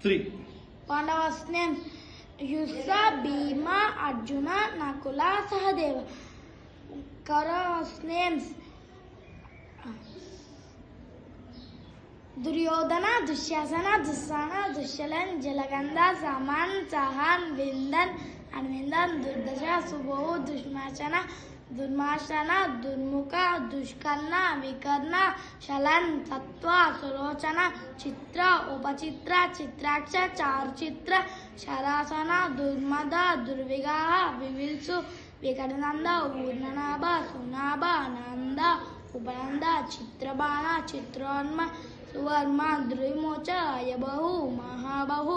Three. One was named Yusa, Bhima, Arjuna, Nakula, Sahadeva. Kaura's names Duryodhana, Dushyasana, Dusana, Dushyalan, Jalagandha, Saman, Sahan, Vindan, Anvindan, Durdasha, Subho, Dushmashana, దుర్మాచన దుర్ముఖ దుష్కర్ణ వికర్ణ శలన్ సత్వ సులోచన చిత్ర ఉపచిత్ర చిత్రాక్ష చారుచిత్ర శరాసన దుర్మద దుర్విగాహ వివిల్సు వికటనంద ఊర్ణనాభ సునాభ నంద ఉపనంద చిత్రబాణ చిత్రోన్మ సువర్మ ద్రుమోచ అయబహు మహాబహు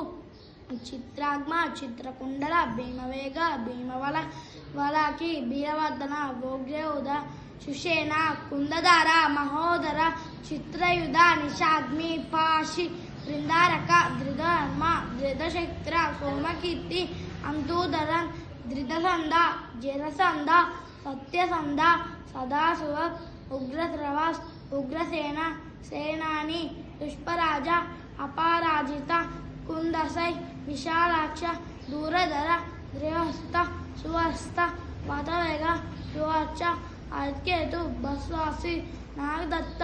చిత్రాగ్మ చిత్రకుండల భీమవేగ భీమవల ವರಾಕಿ ವೀರವರ್ಧನ ಭೋಗ್ಯೌಧ ಸುಷೇಣ ಕುಂದಧಾರ ಮಹೋದರ ಚಿತ್ರಯುಧ ನಿಷಾಗ್ನಿ ಪಾಶಿ ವೃಂದಾರಕ ಧೃಧರ್ಮ ಧೃತಶಕ್ತ್ರ ಸೋಮಕೀರ್ತಿ ಅಂತೂದರನ್ ಧೃತಸಂಧ ಜರಸಂಧ ಸತ್ಯಸಂಧ ಸದಾಸುವ ಉಗ್ರಸ್ರವ ಉಗ್ರಸೇನ ಸೇನಾನಿ ಪುಷ್ಪರಾಜ ಅಪರಾಜಿತ ಕುಂದಸೈ ವಿಶಾಲಾಕ್ಷ ದೂರಧರ ద్రహస్త సుహస్త వతవేగ సువర్చ అర్కేతు బస్వాసి నాగదత్త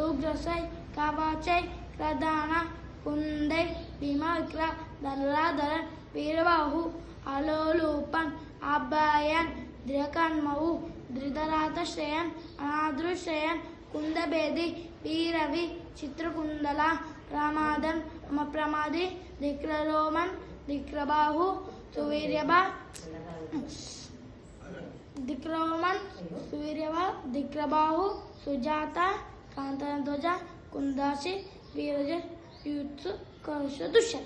ఉగ్రసై కవాచై ప్రధాన కుందై భీమవిక్ర ధనురాధర వీరబాహు అలోలూపన్ అబ్బాయన్ ద్రకన్మవు ధృతరాతశ్రయన్ అనాదృశ్రయన్ కుందభేది వీరవి చిత్రకుందల అమ అమప్రమాది దిక్రలోమన్ దిక్రబాహు సువీర్యభ దిక్రవమన్ సూర్యవ దిక్రబాహు సుజాత కాంతధ్వజ కుందాసి వీరజ యూత్సు కరుష దుష్య